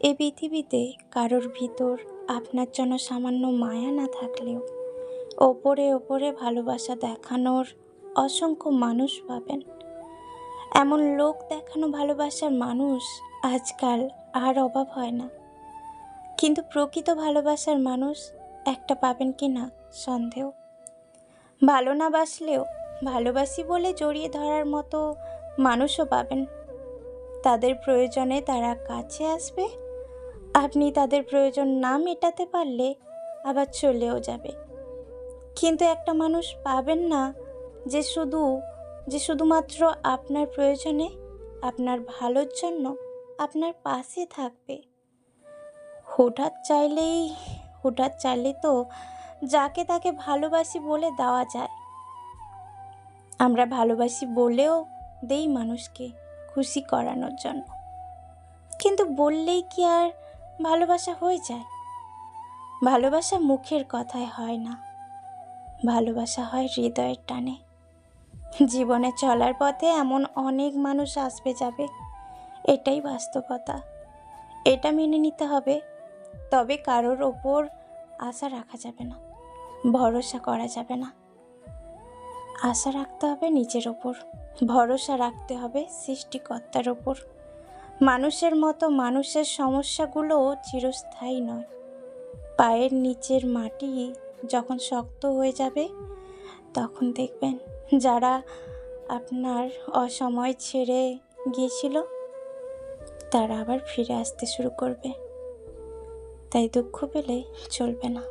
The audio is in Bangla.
এই পৃথিবীতে কারোর ভিতর আপনার জন্য সামান্য মায়া না থাকলেও ওপরে ওপরে ভালোবাসা দেখানোর অসংখ্য মানুষ পাবেন। এমন লোক দেখানো ভালোবাসার মানুষ আজকাল আর অভাব হয় না। কিন্তু প্রকৃত ভালোবাসার মানুষ একটা পাবেন কি না সন্দেহ। ভালো না বাসলেও ভালোবাসি বলে জড়িয়ে ধরার মতো মানুষও পাবেন। তাদের প্রয়োজনে তারা কাছে আসবে আপনি তাদের প্রয়োজন না মেটাতে পারলে আবার চলেও যাবে। কিন্তু একটা মানুষ পাবেন না যে শুধু, যে শুধুমাত্র আপনার প্রয়োজনে, আপনার ভালোর জন্য আপনার পাশে থাকবে। হঠাৎ চাইলেই হঠাৎ চাইলে তো যাকে তাকে ভালোবাসি বলে দেওয়া যায়। আমরা ভালোবাসি বলেও দেই মানুষকে খুশি করানোর জন্য। কিন্তু বললেই কি আর ভালোবাসা হয়ে যায়। ভালোবাসা মুখের কথায় হয় না। ভালোবাসা হয় হৃদয়ের টানে। জীবনে চলার পথে এমন অনেক মানুষ আসবে যাবে, এটাই বাস্তবতা। এটা মেনে নিতে হবে, তবে কারোর ওপর আশা রাখা যাবে না, ভরসা করা যাবে না। আশা রাখতে হবে নিজের ওপর, ভরসা রাখতে হবে সৃষ্টিকর্তার ওপর। মানুষের মতো মানুষের সমস্যাগুলো চিরস্থায়ী নয়। পায়ের নিচের মাটি যখন শক্ত হয়ে যাবে, তখন দেখবেন যারা আপনার অসময় ছেড়ে গিয়েছিল, তারা আবার ফিরে আসতে শুরু করবে। তাই দুঃখ পেলে চলবে না।